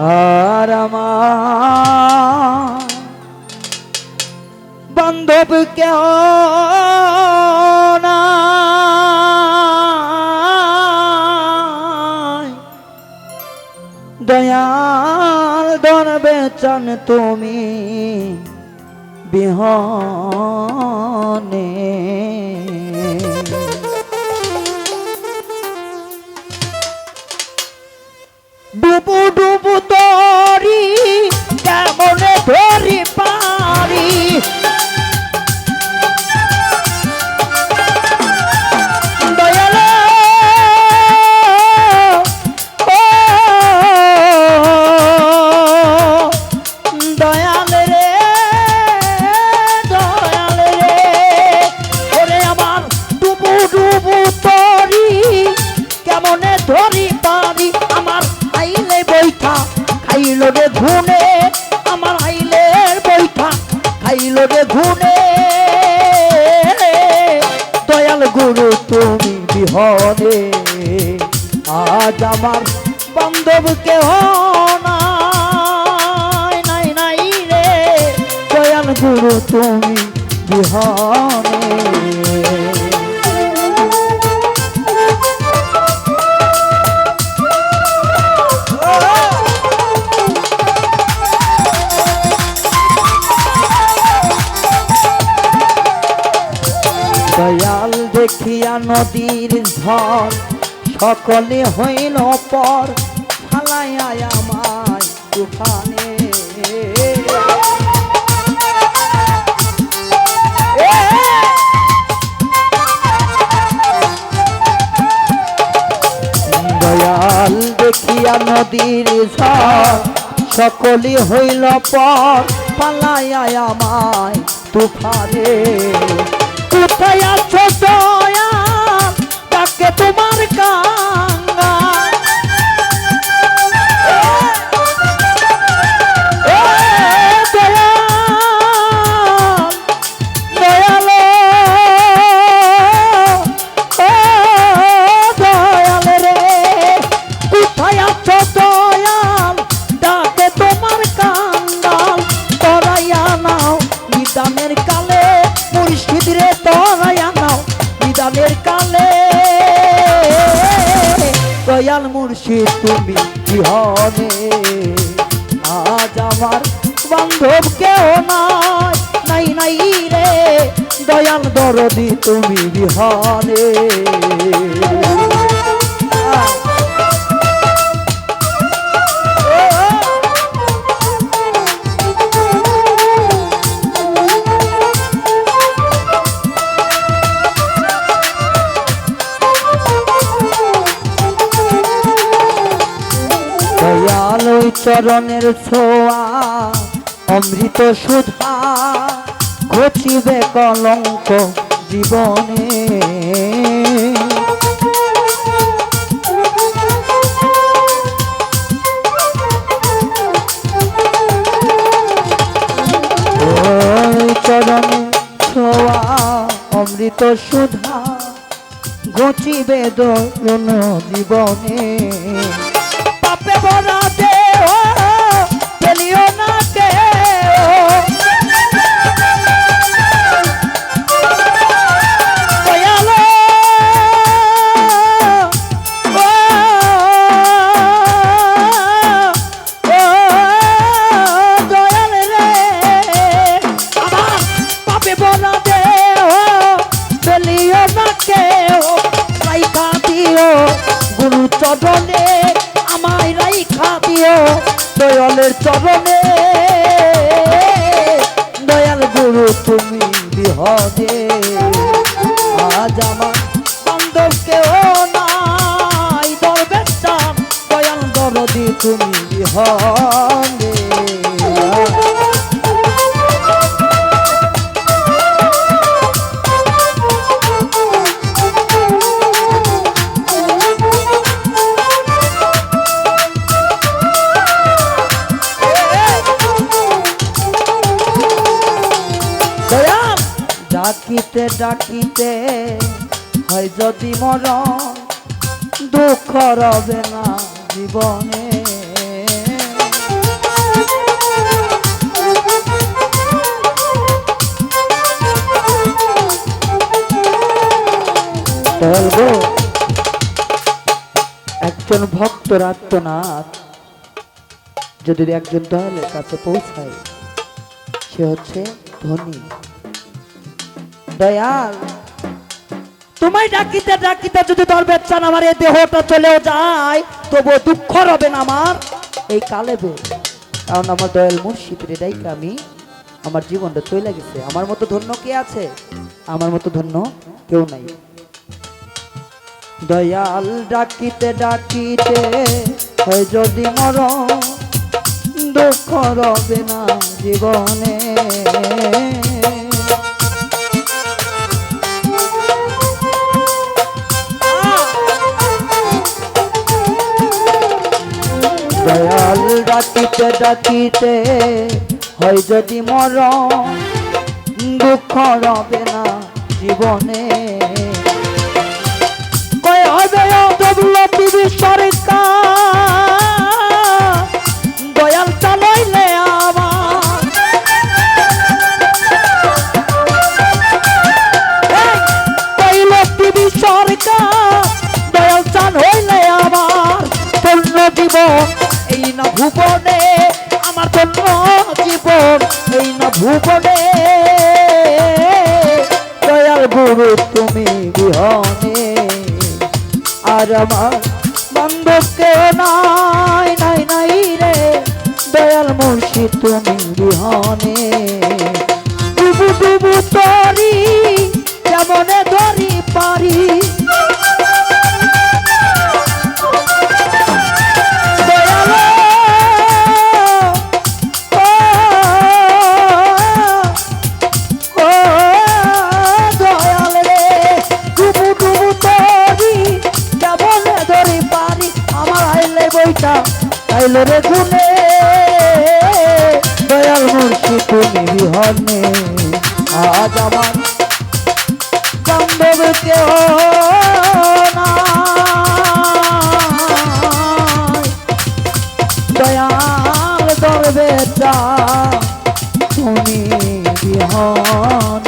আর আমার বান্ধব কেউ দয়াল দরবে চান তুমি বিহনে। ডুবু ডুবু আজ আমার বান্ধব কেহ নাই নাই নাই রে। দয়াল গুরু, তুমি বিহনে। দয়াল দেখিয়া নদীর ঝড় সকলে হইল পর দয়াল দেখিয়া নদীর সকলে হইল পর পালাইয়া আমায় তুফানে। কোথায় আছো দয়া নিদানের কালে। দয়াল মুর্শিদ, তুমি বিহনে আজ আমার বান্ধব কেউ নাই নাই নাই রে। দয়াল দরদি, তুমি বিহনে চরণের ছোঁয়া, অমৃত সুধা ঘটিবে কলঙ্ক জীবনে। চরণে ছোঁয়া, অমৃত সুধা ঘটিবে দরুণ জীবনে। পাপে ভরা চরণে আমায় রাইখা দিও, দয়ালের চরণে। দয়াল গুরু, তুমি বিহদে আজ আমার বান্ধব কেউ নাই, দরবেশ। দয়াল দরদি, তুমি বিহনে। ডাকিতে ডাকিতে, হয় যদি মরণ, দুঃখ রবে না জীবনে। একজন ভক্ত আত্মনাথ যদি একজন দলের কাছে পৌঁছায়, সে হচ্ছে ধনী। দয়াল। তোমায় ডাকিতে ডাকিতে যদি তোর বেচান আমার এই দেহটা চলেও যায় তবু দুঃখ রবে না আমার। এই কালেবে, কারণ আমার দয়াল মুর্শিদের ডাইকে আমি, আমার জীবনটা চলে গেছে। আমার মতো ধন্য কে আছে? আমার মতো ধন্য কেউ নাই। দয়াল ডাকিতে ডাকিতে, হয় যদি মর দুঃখ রবে না জীবনে। ডাকিতে ডাকিতে হয় যদি মর দুঃখ রবে না জীবনে। কয় হবে ডব্লিউটিভি সরকার না ভুবনে, আমার পূর্ণ জীবন এই না ভুবনে। দয়াল গুরু, তুমি বিহনে, আর আমার বান্ধব কেউ নাই নাই নাই রে। দয়াল মুর্শি তুমি বিহনে। বইটা আইলে রে গুনে দয়াল মুর্শিদ, তুমি বিহনে আজ আমার বান্ধব কেউ দয়াল দরবে তুমি বিহন